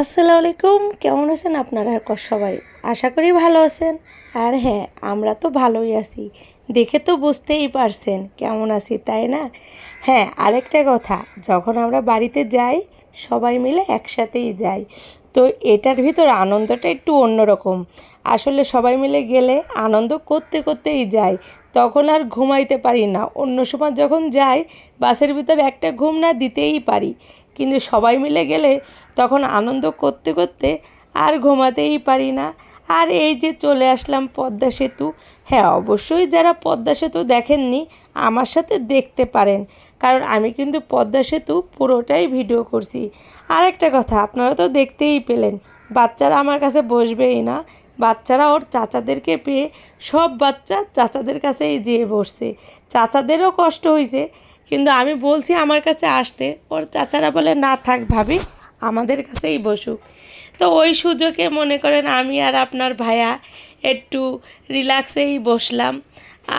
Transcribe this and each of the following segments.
আসসালামু আলাইকুম কেমন আছেন আপনারা সবাই? আশা করি ভালো আছেন। আর হ্যাঁ আমরা তো ভালোই আছি। দেখে তো বুঝতেই পারছেন কেমন আছি, তাই না? হ্যাঁ আরেকটা কথা, যখন আমরা বাড়িতে যাই, সবাই মিলে একসাথেই যাই। তো এটার ভিতর আনন্দটা একটু অন্যরকম। আসলে সবাই মিলে গেলে আনন্দ করতে করতেই যাই, তখন আর ঘুমাইতে পারি না। অন্য সময় যখন যাই, বাসের ভিতর একটা ঘুম না দিতেই পারি। কিন্তু সবাই মিলে গেলে তখন আনন্দ করতে করতে আর ঘুমাতেই পারি না। আর এই যে চলে আসলাম পদ্মা সেতু। হ্যাঁ অবশ্যই যারা পদ্মা সেতু দেখেননি, আমার সাথে দেখতে পারেন। কারণ আমি কিন্তু পদ্মা সেতু পুরোটাই ভিডিও করছি। আর একটা কথা, আপনারা তো দেখতেই পেলেন, বাচ্চারা আমার কাছে বসবেই না। বাচ্চারা ওর চাচাদেরকে পেয়ে, সব বাচ্চা চাচাদের কাছেই যেয়ে বসছে। চাচাদেরও কষ্ট হয়েছে কিন্তু আমি বলছি আমার কাছে আসতে। ওর চাচারা বলে, না থাক ভাবি, আমাদের কাছেই বসুক। তো ওই সুযোগে মনে করেন আমি আর আপনার ভাইয়া একটু রিল্যাক্সেই বসলাম।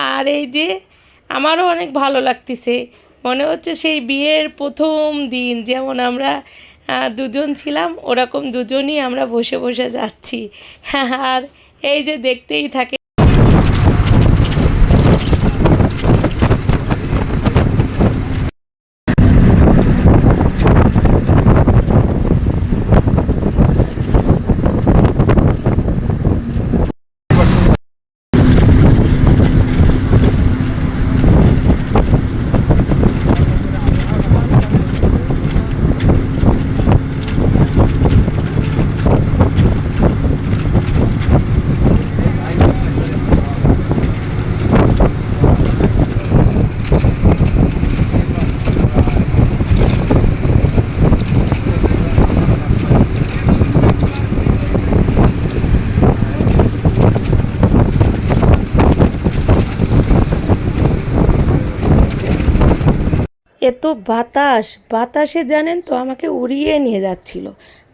আর এই যে আমারও অনেক ভালো লাগতেছে। মনে হচ্ছে সেই বিয়ের প্রথম দিন যেমন আমরা দুজন ছিলাম, ওরকম দুজনই আমরা বসে বসে যাচ্ছি। আর এই যে দেখতেই থাকে এত বাতাস, বাতাসে জানেন তো আমাকে উড়িয়ে নিয়ে যাচ্ছিল।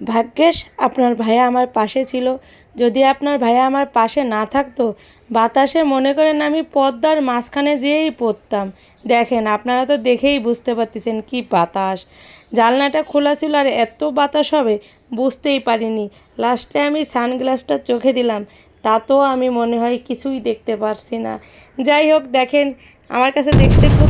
ভাগ্যেশ, আপনার ভাইয়া আমার পাশে ছিল। যদি আপনার ভাইয়া আমার পাশে না থাকতো, বাতাসে মনে করেন আমি পদ্মার মাঝখানে যেয়েই পড়তাম। দেখেন, আপনারা তো দেখেই বুঝতে পারতেছেন কি বাতাস। জানলাটা খোলা ছিল আর এত বাতাস হবে, বুঝতেই পারিনি। লাস্টে আমি সানগ্লাসটা চোখে দিলাম। তাতেও আমি মনে হয় কিছুই দেখতে পারছি না। যাই হোক, দেখেন, আমার কাছে দেখতে খুব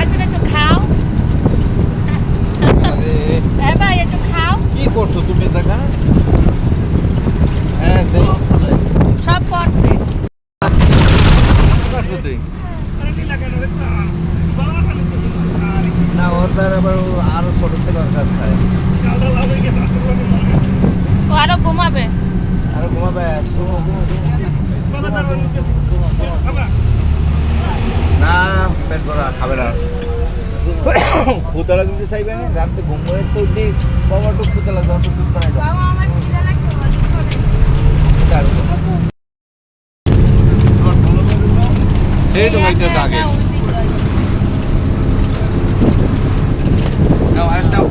আচ্ছা একটু খাও আরে এবার একটু খাও কি করছ তুমি জায়গা হ্যাঁ দেই সব করছে কাটছো তুই না ওর দ্বারা আবার ও আরও ছোট থেকে ওর কাজ খায় ও আরও ঘুমাবে আরে ঘুমাবে ঘুমো, ঘুমো, ঘুমো। না পেট ভরা খাবে না ক্ষুদা লাগতে চাইবে না রাতে ঘুম করে তো উঠি বাবা একটু ক্ষুদা লাগবে একটু দুধ বানাই দাও এই তো ভাইটা আগে নাও আসটাও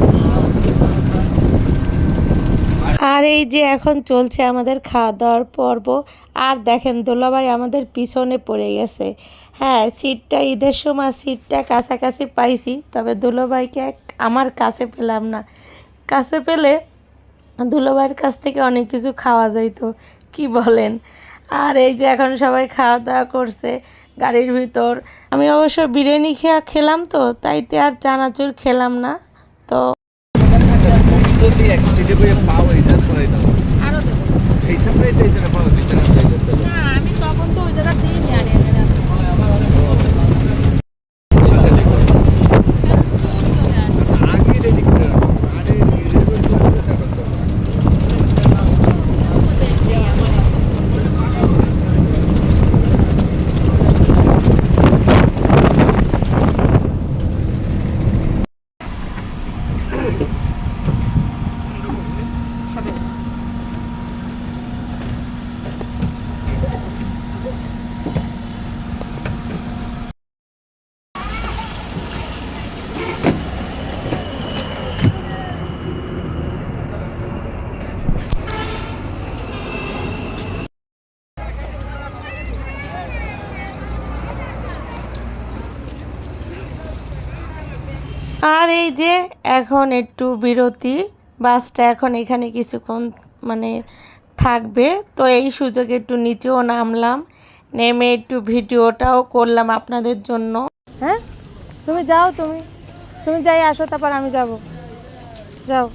আর এই যে এখন চলছে আমাদের খাওয়া দাওয়ার পর্ব, আর দেখেন দোলাভাই আমাদের পিছনে পড়ে গেছে। হ্যাঁ সিটটা ঈদের সময় সিটটা কাছাকাছি পাইছি, তবে দোলাভাইকে আমার কাছে পেলাম না। কাছে পেলে দুলাভাইয়ের কাছ থেকে অনেক কিছু খাওয়া যাইতো, কি বলেন? আর এই যে এখন সবাই খাওয়া দাওয়া করছে গাড়ির ভিতর। আমি অবশ্য বিরিয়ানি খেয়া খেলাম তো, তাইতে আর চানাচুর খেলাম না, তো যদি এক সিটে বইয়ে পাও এই জাস্ট করে দাও আরও দেবো এই সামনে তো এই জায়গা পাও দিতে না যাইতেছে না আমি তখন তো ওই জায়গা যেই নিয়ে আনি আনি আগে রেডি করে রাখো আরে রেডি করে রাখো তারপর তো আর এই যে এখন একটু বিরতি বাসটা এখন এখানে কিছুক্ষণ মানে থাকবে। তো এই সুযোগে একটু নিচেও নামলাম, নেমে একটু ভিডিওটাও করলাম আপনাদের জন্য। হ্যাঁ? তুমি যাও তুমি। তুমি যাই আসো, তারপর আমি যাব। যাও।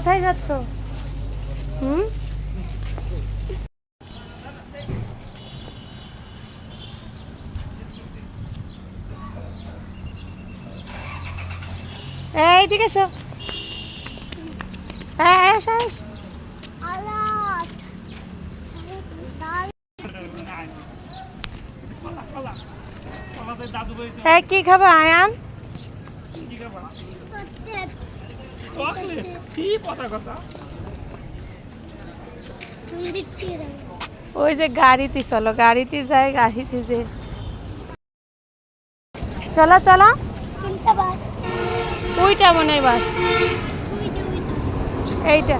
কোথায় যাচ্ছ? হুম? এইদিকে এসো। হ্যাঁ এসো এসো। এই কি খাবে আয়ান? ওই যে গাড়িতে চলো গাড়িতে যাই গাড়িতে যে। চলো চলো। ওইটা মনে হয় বাস। এইটা।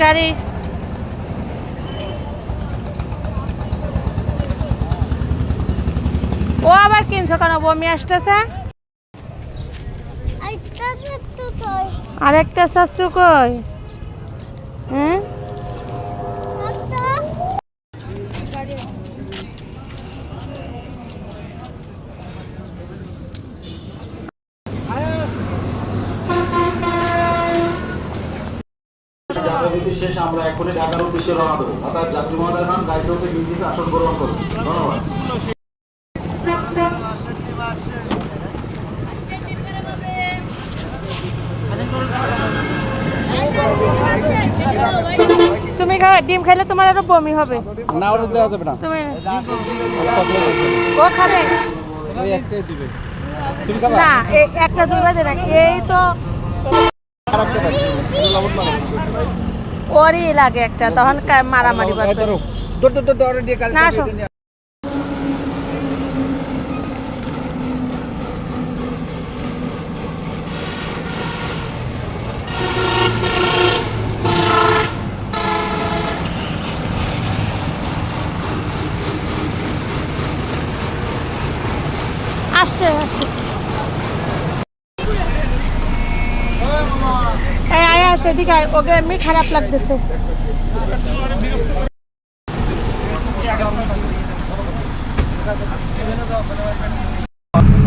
গাড়ি ও আবার কিনছো কেন? বমি আসতেছে? আরেকটা শাশু কই? হুম যাত্রাবিধি শেষ আমরা ঢাকার উদ্দেশ্যে রওনা দেবো। অর্থাৎ যাত্রী গাড়িতে নির্দিষ্ট আসন গ্রহণ করুন ধন্যবাদ। তুমি ডিম খাইলে তোমার আরও বমি হবে। না ওটা দেওয়া যাবে না। তুমি ও খাবে? ওই একটাই দিবে। তুমি খাবা? না একটা দুই বাজে না এই তো আর ওরই লাগে একটা তখন মারামারি না, চালিয়ে আসো। নিয়ে আসতে আসতেছে এই আয় ওকে এমনি খারাপ লাগতেছে।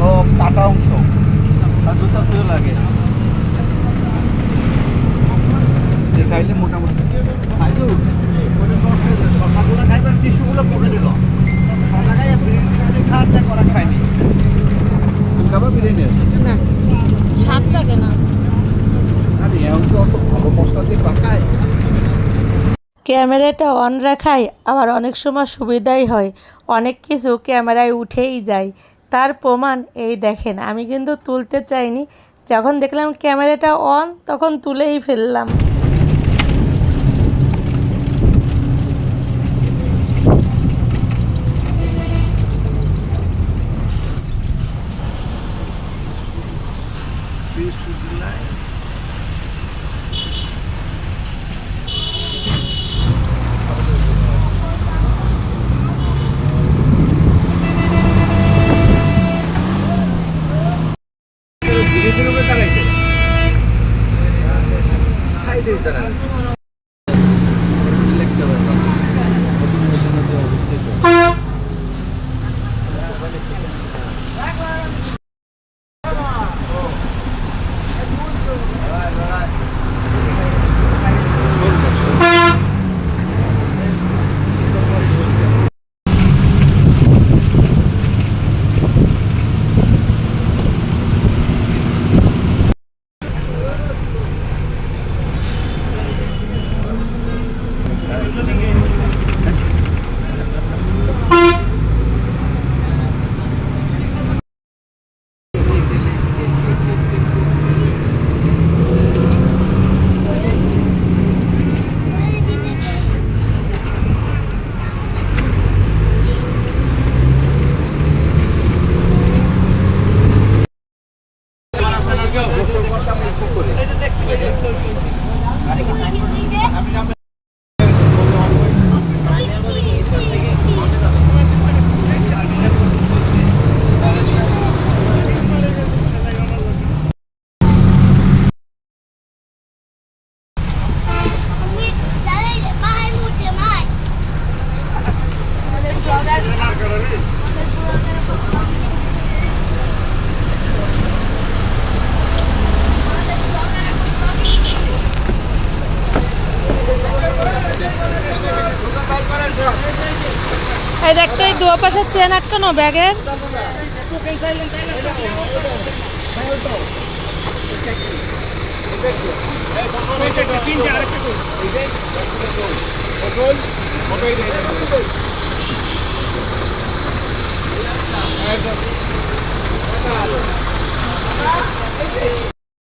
ও কাটা অংশ। আর জুতা তুই লাগে। খাইলে মোটামুটি। শশাগুলো খাইবার টিস্যুগুলো পড়ে দিল। শশা খাই বিরিয়ানি খাওয়া করা খায়নি খাবা বিরিয়ানি? না স্বাদ লাগে না। ক্যামেরাটা অন রাখায় আবার অনেক সময় সুবিধাই হয়। অনেক কিছু ক্যামেরায় উঠেই যায়। তার প্রমাণ এই দেখেন, আমি কিন্তু তুলতে চাইনি। যখন দেখলাম ক্যামেরাটা অন, তখন তুলেই ফেললাম। investigating. চেন আটকানো ব্যাগের?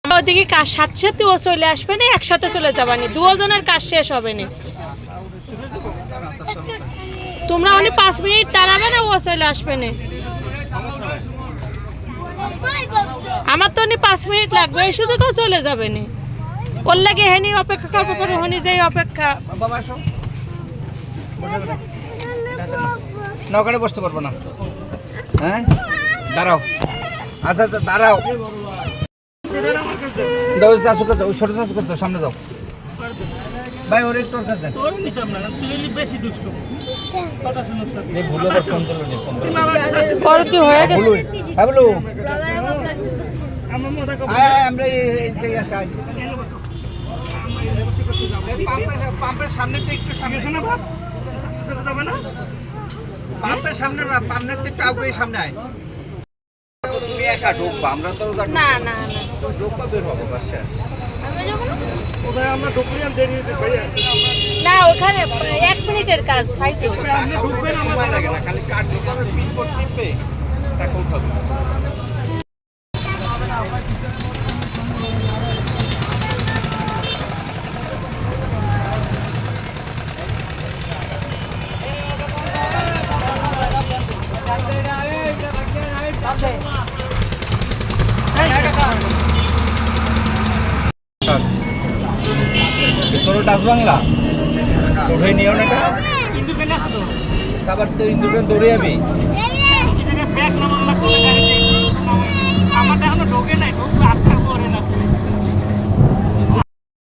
ওদিকে কাজ সাথে সাথে ও চলে আসবে না, একসাথে চলে যাবানি দুজনের কাজ শেষ হবে না। তোমরা উনি পাঁচ মিনিট দাঁড়াবে না ও চলে আসবে না। আমার তো উনি পাঁচ মিনিট লাগবে এই সুযোগেও চলে যাবে না। ওর লাগে হেনি অপেক্ষা করব পরে হনি যাই অপেক্ষা। নৌকারে বসতে পারব না। হ্যাঁ? দাঁড়াও। আচ্ছা আচ্ছা দাঁড়াও। দাও ওই ছোট সামনে যাও। ভাই ওর একটু ওর কাছে ভুলো আবার ফোন করল নি, ফোন করল। কি হয়ে গেছে? হ্যাঁ আয়, আমরা এই- আয়। এই পাম্পের- সামনে তো একটু সামনে। পাম্পের সামনে না পাম্পের দিকটা আগে সামনে আয়। তুমি একা ঢুকবা আমরা তো না না না। ঢুকবা বের হব বাচ্চা না? ওখানে এক মিনিটের কাজ ভাইজি সময় লাগে না খালি কাঠ ঢুকাবে পিন কোড টিপে টাকা বাংলা। উঠে নিও না এটা। তারপর তো ইন্দুরে দৌড়ে যাবি আমার এখনও ঢোকে নাই, ঢোকবে